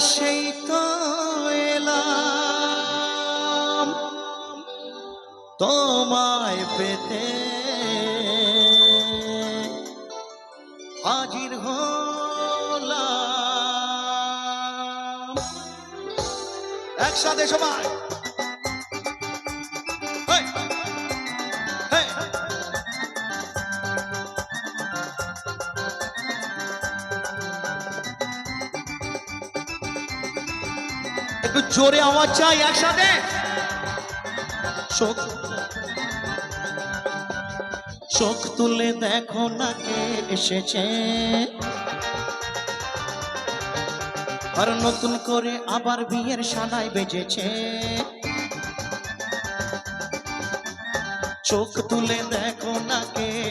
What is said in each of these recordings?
সেই তো এলাম। তোমায় পেতে হাজির হলাম। একসাথে সবাই। একটু জোরে আওয়াজ চাই একসাথে। চোখ চোখ তুলে দেখো না কে এসেছে। আর নতুন করে আবার বিয়ের সানায় বেজেছে। চোখ তুলে দেখো না কে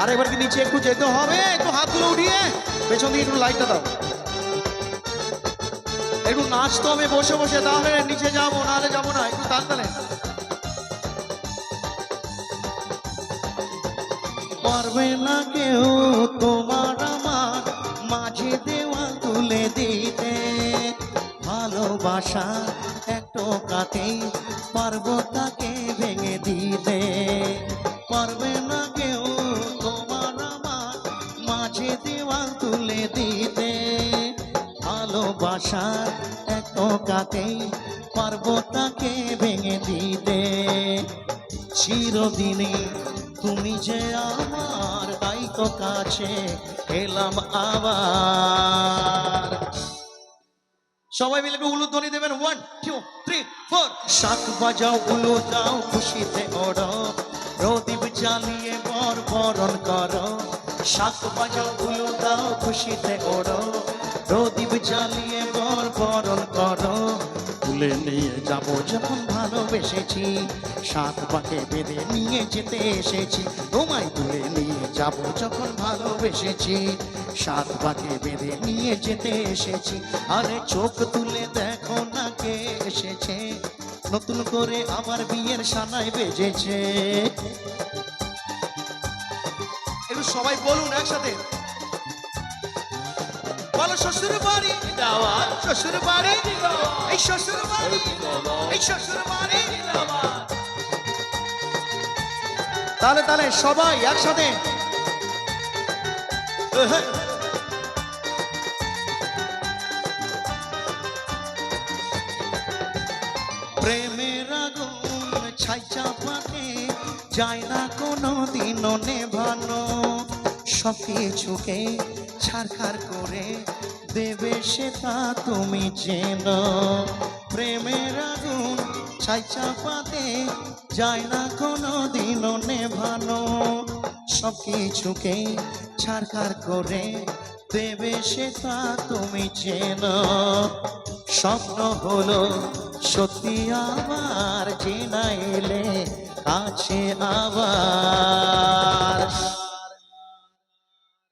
আর এবার কি নিচে একটু যেতে হবে? একটু হাতগুলো উঠিয়ে পেছন দিকে একটু লাইটটা দাও। একটু নাচতে হবে বসে বসে, তাহলে নিচে যাব, নাহলে যাব না, একটু তাল তালে পারবে না কেউ তোমার আমার মাঝে দেওয়া তুলে দিতে। ভালোবাসা একটু কাতেই পারব তাকে ভেঙে দিতে। ভালোবাসা একটু কাতেই পারব তাকে ভেঙে দিতে চিরদিনই তুমি যে আমার তাই তো কাছে এলাম আবার। সবাই মিলে একটু উলুধ্বনি দেবেন। ওয়ান টু থ্রি ফোর শাক বাজাও উলু দাও, খুশিতে ওড়ো। প্রদীপ জ্বালিয়ে বর বরণ করো। শাক বাজাও উলু দাও, খুশিতে ওড়ো। প্রদীপ জ্বালিয়ে বর বরণ করো। তুলে নিয়ে যাব যখন ভালোবেসেছি। সাত পাকে বেঁধে নিয়ে যেতে এসেছি। তোমায় তুলে নিয়ে যাব যখন ভালোবেসেছি। সাত পাকে বেঁধে নিয়ে যেতে এসেছি। আরে চোখ তুলে দেখো না কে এসেছে। নতুন করে আমার বিয়ের সানায় বেজেছে। একটু সবাই বলুন একসাথে। বলো শ্বশুর বাড়ি। শ্বশুর বাড়ি। এই শ্বশুর বাড়ি। এই শ্বশুর বাড়ি। তাহলে তাহলে সবাই একসাথে। প্রেমের আগুন ছাই চাপাতে যায় না কোনো দিনও নেভানো। সব কিছুকে ছাড়খার করে দেবে সেটা তুমি যেন প্রেমের আগুন ছাই চাপাতে যায় না কোনো দিনও নেভানো। সব কিছুকে ছাড়খার করে দেবে সেটা তুমি যেন স্বপ্ন হলো সত্যি আমার চেনা এলে কাছে আবার।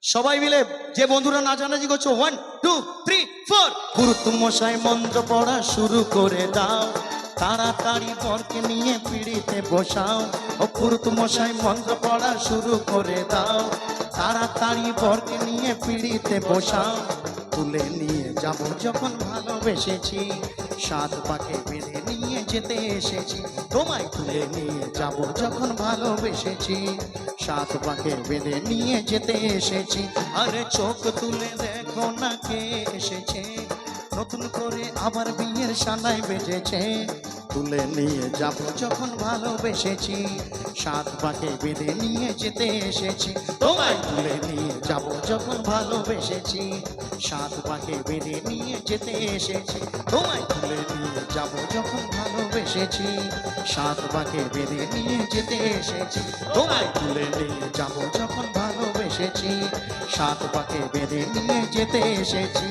সবাই মিলে যে বন্ধুরা নাচানাচি করছ ওয়ান টু থ্রি ফোর গুরুত্ব মশাই মন্ত্র পড়া শুরু করে দাও। তাড়াতাড়ি বরকে নিয়ে পিড়িতে বসাও। ও পুরুত মশাই মন্ত্র পড়া শুরু করে দাও। তাড়াতাড়ি বরকে নিয়ে পিড়িতে বসাও। তুলে নিয়ে যাব যখন ভালোবেসেছি। সাত পাকে বেঁধে নিয়ে যেতে এসেছি। তোমায় তুলে নিয়ে যাব যখন ভালোবেসেছি। সাত পাকে বেঁধে নিয়ে যেতে এসেছি। আরে চোখ তুলে দেখো না কে এসেছে। নতুন করে আবার বিয়ের সানায় বেজেছে। তুলে নিয়ে যাব যখন ভালোবেসেছি। সাত পাকে বেঁধে নিয়ে যেতে এসেছি। তোমায় তুলে নিয়ে যাব যখন ভালোবেসেছি। সাত পাকে বেঁধে নিয়ে যেতে এসেছি। তোমায় তুলে নিয়ে যাব যখন ভালোবেসেছি। সাত পাকে বেঁধে নিয়ে যেতে এসেছি। তোমায় তুলে নিয়ে যাব যখন ভালোবেসেছি। সাত পাকে বেঁধে নিয়ে যেতে এসেছি।